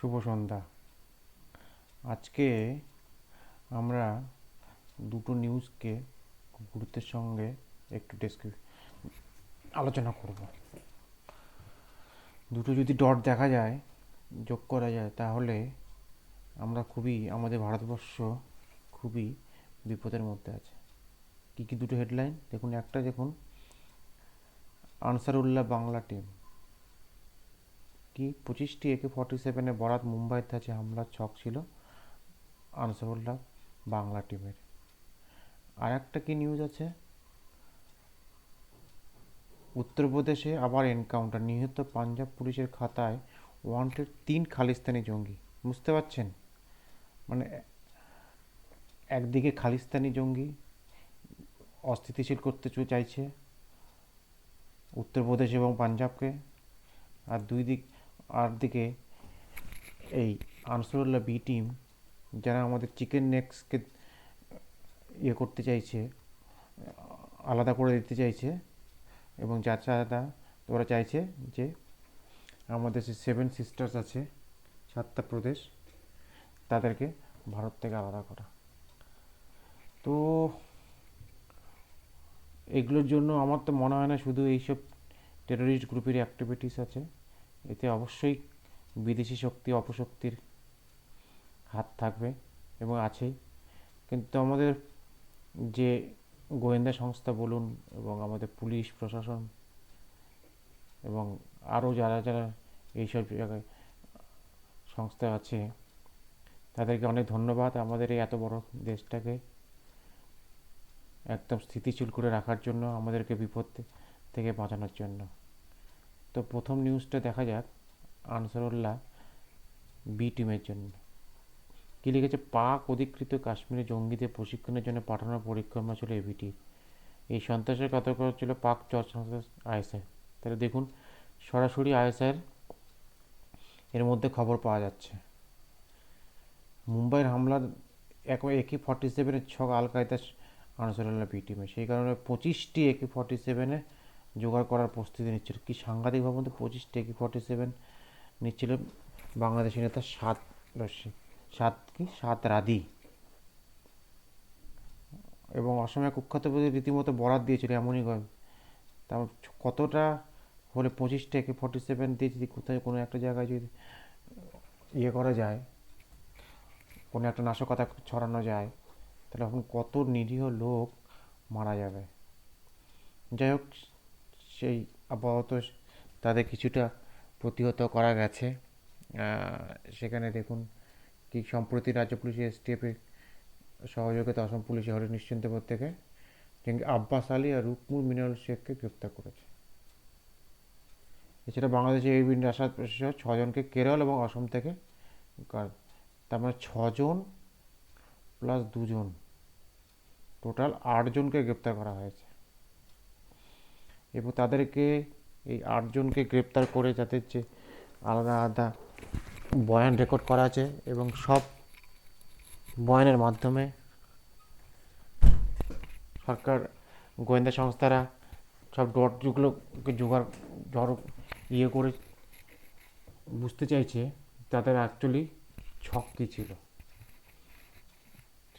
শুভ সন্ধ্যা। আজকে আমরা দুটো নিউজকে গুরুত্বের সঙ্গে একটু ডেসক্রিপ আলোচনা করব। দুটো যদি ডট দেখা যায়, যোগ করা যায়, তাহলে আমরা খুবই, আমাদের ভারতবর্ষ খুবই বিপদের মধ্যে আছে। কী কী দুটো হেডলাইন দেখুন, একটা দেখুন, আনসারুল্লাহ বাংলা টিম কি? পঁচিশটি একে ফর্টি সেভেনে বরাত মুম্বাইতে আছে হামলার ছক ছিল আনসারুল্লাহ বাংলা টিমের। আর একটা কি নিউজ আছে? উত্তরপ্রদেশে আবার এনকাউন্টার নিহত পাঞ্জাব পুলিশের খাতায় ওয়ান্টেড তিন খালিস্তানি জঙ্গি। বুঝতে পারছেন? মানে একদিকে খালিস্তানি জঙ্গি অস্থিতিশীল করতে চাইছে উত্তরপ্রদেশ এবং পাঞ্জাবকে, আর দুই দিক আর দিকে এই আনসারুল্লাহ বি টিম, যারা আমাদের চিকেন নেক্সকে ইয়ে করতে চাইছে, আলাদা করে দিতে চাইছে, এবং যার চাঁদা ওরা চাইছে যে আমাদের যে সেভেন সিস্টার্স আছে, সাতটা প্রদেশ, তাদেরকে ভারত থেকে আলাদা করা। তো এগুলোর জন্য আমার তো মনে হয় না শুধু এইসব টেরোরিস্ট গ্রুপের অ্যাক্টিভিটিস আছে। এতে অবশ্যই বিদেশি শক্তি, অপশক্তির হাত থাকবে এবং আছেই। কিন্তু আমাদের যে গোয়েন্দা সংস্থা বলুন এবং আমাদের পুলিশ, প্রশাসন এবং আরও যারা যারা এইসব জায়গায় সংস্থা আছে, তাদেরকে অনেক ধন্যবাদ আমাদের এই এত বড় দেশটাকে একদম স্থিতিশীল করে রাখার জন্য, আমাদেরকে বিপদ থেকে বাঁচানোর জন্য। তো প্রথম নিউজটা দেখা যাক আনসারুল্লাহ বি টিমের জন্য। কী লিখেছে? পাক অধিকৃত কাশ্মীরে জঙ্গিদের প্রশিক্ষণের জন্য পাঠানোর পরিকল্পনা ছিল এবিটি এই সন্ত্রাসের কথা ছিল পাক চর আইএসআই তাহলে দেখুন, সরাসরি আইএসআইয়ের এর মধ্যে খবর পাওয়া যাচ্ছে। মুম্বাইয়ের হামলার এক একে ফর্টি সেভেনের ছক আল কায়দার আনসারুল্লাহ বি টিমে সেই কারণে পঁচিশটি একে ফর্টি সেভেনে জোগাড় করার প্রস্তুতি নিচ্ছিল। কি সাংঘাতিক ভাবে মধ্যে পঁচিশটি একে ফর্টি সেভেন নিচ্ছিল বাংলাদেশি নেতা সাত, রশ্মি, সাত কি? সাত রাধি এবং অসময়ে কুখ্যাত রীতিমতো বরাত দিয়েছিল এমনই গয় তা কতটা হলে পঁচিশটা একে ফর্টি সেভেন দিয়ে যদি কোথায় কোনো একটা জায়গায় যদি ইয়ে করা যায়, কোনো একটা নাশকতা ছড়ানো যায়, তাহলে এখন কত নিরীহ লোক মারা যাবে। যাই হোক সেই আপাতত তাদের কিছুটা প্রতিহত করা গেছে। সেখানে দেখুন, কি সম্প্রতি রাজ্য পুলিশের এসটিএফের সহযোগিতা অসম পুলিশ হরি নিশ্চিন্তপুর থেকে আব্বাস আলী আর রুকমুর মিনারুল শেখকে গ্রেপ্তার করেছে। এছাড়া বাংলাদেশে এই বিন সহ ছজনকে কেরল এবং অসম থেকে তার মানে ছজন প্লাস দুজন টোটাল আটজনকে গ্রেপ্তার করা হয়েছে। এবং তাদেরকে এই আটজনকে গ্রেপ্তার করে যাদের যে আলাদা আলাদা বয়ান রেকর্ড করা আছে এবং সব বয়ানের মাধ্যমে সরকার, গোয়েন্দা সংস্থারা সব ডটগুলোকে জোগাড়, জড়ো ইয়ে করে বুঝতে চাইছে তাদের অ্যাকচুয়ালি ছক কী ছিল।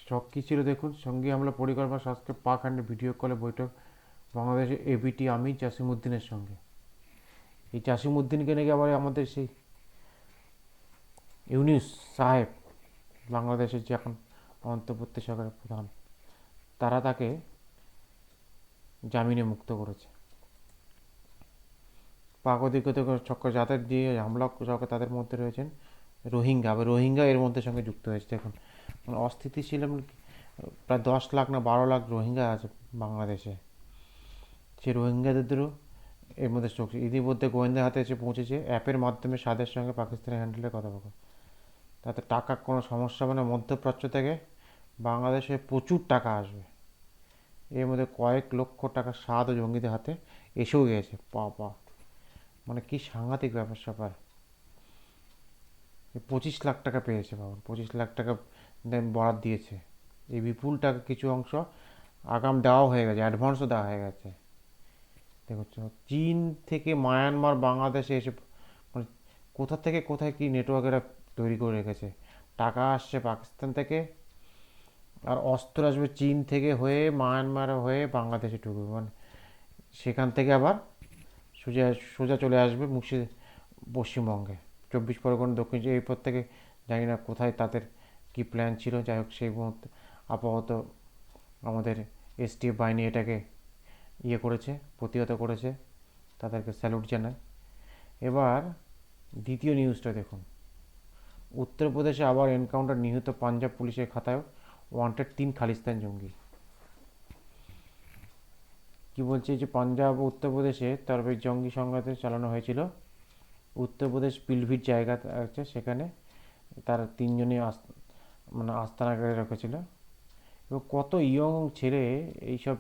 ছক কী ছিল দেখুন, সঙ্গে আমরা পরিকল্পনা শাসকে পাক অ্যান্ড ভিডিও কলে বৈঠক বাংলাদেশের এবিটি আমি জাসিমুদ্দিনের সঙ্গে। এই জাসিমুদ্দিনকে নাকি আবার আমাদের সেই ইউনিস সাহেব, বাংলাদেশের যে এখন অন্তর্বর্তী সরকারের প্রধান, তারা তাকে জামিনে মুক্ত করেছে। পাক অধিকৃত চক্র যাদের দিয়ে হামলা চক্র তাদের মধ্যে রয়েছেন রোহিঙ্গা। আবার রোহিঙ্গা এর মধ্যে সঙ্গে যুক্ত হয়েছে। দেখুন মানে অস্থিতিশীল প্রায় দশ লাখ না বারো লাখ রোহিঙ্গা আছে বাংলাদেশে। সেই রোহিঙ্গাদেরও এর মধ্যে চোখ ইতিমধ্যে গোয়েন্দা হাতে এসে পৌঁছেছে। অ্যাপের মাধ্যমে সাদের সঙ্গে পাকিস্তানের হ্যান্ডেলের কথা বলা তাতে টাকার কোনো সমস্যা হবে না। মধ্যপ্রাচ্য থেকে বাংলাদেশে প্রচুর টাকা আসবে। এর মধ্যে কয়েক লক্ষ টাকা স্বাদ ও জঙ্গিদের হাতে এসেও গিয়েছে। পা পা মানে কি সাংঘাতিক ব্যাপার স্যাপার। পঁচিশ লাখ টাকা পেয়েছে বাবুর পঁচিশ লাখ টাকা বরাদ দিয়েছে। এই বিপুল টাকা কিছু অংশ আগাম দেওয়াও হয়ে গেছে। অ্যাডভান্সও দেওয়া হয়ে গেছে। দেখো চীন থেকে মায়ানমার, বাংলাদেশে এসে মানে কোথা থেকে কোথায় কি নেটওয়ার্কেরা তৈরি করে রেখেছে? টাকা আসছে পাকিস্তান থেকে আর অস্ত্র আসবে চীন থেকে হয়ে মায়ানমার হয়ে বাংলাদেশে ঢুকবে। মানে সেখান থেকে আবার সোজা সোজা চলে আসবে মুর্শি পশ্চিমবঙ্গে। চব্বিশ পরগনা, দক্ষিণ এরপর থেকে জানি না কোথায় তাদের কী প্ল্যান ছিল। যাই হোক, সেই মুহূর্তে আপাতত আমাদের এসটিএফ বাহিনী এটাকে ইয়ে করেছে, প্রতিহত করেছে, তাদেরকে স্যালুট জানায়। এবার দ্বিতীয় নিউজটা দেখুন। উত্তরপ্রদেশে আবার এনকাউন্টার নিহত পাঞ্জাব পুলিশের খাতায় ওয়ান্টেড তিন খালিস্তান জঙ্গি। কি বলছে যে পাঞ্জাব ও উত্তরপ্রদেশে তরবে জঙ্গি সংঘাতে চালানো হয়েছিল। উত্তরপ্রদেশ পিলভিট জায়গা আছে, সেখানে তার তিনজনই মানে আস্তানা করে রেখেছিল। এবং কত ইয়ং ছেলে এইসব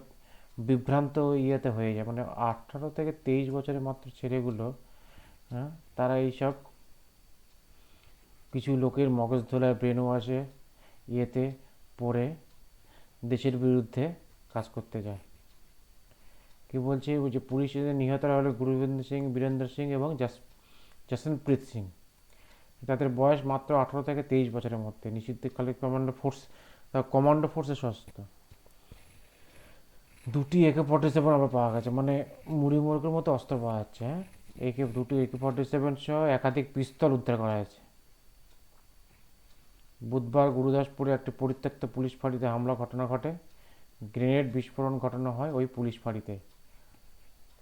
বিভ্রান্ত ইয়েতে হয়ে যায়। মানে আঠারো থেকে তেইশ বছরের মাত্র ছেলেগুলো হ্যাঁ তারা এইসব কিছু লোকের মগজ ধোলায় ব্রেন ওয়াশে ইয়েতে পড়ে দেশের বিরুদ্ধে কাজ করতে যায়। কি বলছে? ওই যে পুলিশের নিহতরা হলো গুরুবিন্দ সিং, বীরেন্দ্র সিং এবং জাস, জসনপ্রীত সিং। তাদের বয়স মাত্র আঠারো থেকে তেইশ বছরের মধ্যে। নিষিদ্ধ খালি কমান্ডো ফোর্স কমান্ডো ফোর্সে সস্ত দুটি একে ফর্টি সেভেন আবার পাওয়া গেছে। মানে মুড়ি মুরগের মতো অস্ত্র পাওয়া যাচ্ছে হ্যাঁ? একে দুটি একে ফর্টি সেভেন সহ একাধিক পিস্তল উদ্ধার করা হয়েছে। বুধবার গুরুদাসপুরে একটি পরিত্যক্ত পুলিশ ফাঁড়িতে হামলা ঘটনা ঘটে। গ্রেনেড বিস্ফোরণ ঘটানো হয় ওই পুলিশ ফাঁড়িতে।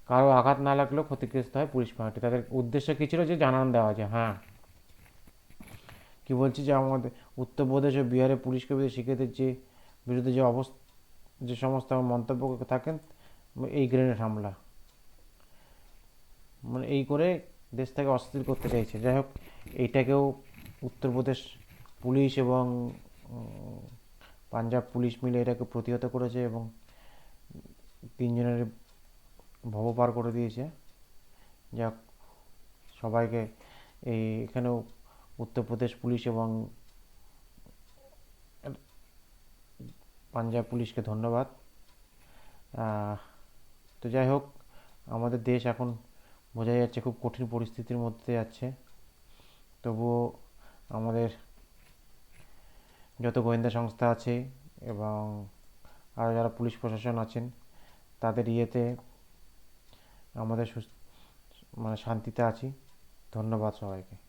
কারও আঘাত না লাগলেও ক্ষতিগ্রস্ত হয় পুলিশ ফাঁড়িটি তাদের উদ্দেশ্য কী ছিল যে জানান দেওয়া যায় হ্যাঁ। কি বলছি যে আমাদের উত্তরপ্রদেশ ও বিহারে পুলিশ কর্মীদের যে, বিরুদ্ধে যে অবস্থা যে সমস্ত মন্তব্য থাকেন, এই গ্রেনেড হামলা। মানে এই করে দেশ থেকে অস্থির করতে চাইছে। যাই হোক, এইটাকেও উত্তরপ্রদেশ পুলিশ এবং পাঞ্জাব পুলিশ মিলে এটাকে প্রতিহত করেছে এবং তিনজনের ভব পার করে দিয়েছে। যাক, সবাইকে এই এখানেও উত্তরপ্রদেশ পুলিশ এবং পাঞ্জাব পুলিশকে ধন্যবাদ। তো যাই হোক, আমাদের দেশ এখন বোঝা যাচ্ছে খুব কঠিন পরিস্থিতির মধ্যে যাচ্ছে তবুও আমাদের যত গোয়েন্দা সংস্থা আছে এবং আরও যারা পুলিশ প্রশাসন আছেন, তাদের ইয়েতে আমাদের মানে শান্তিতে আছি। ধন্যবাদ সবাইকে।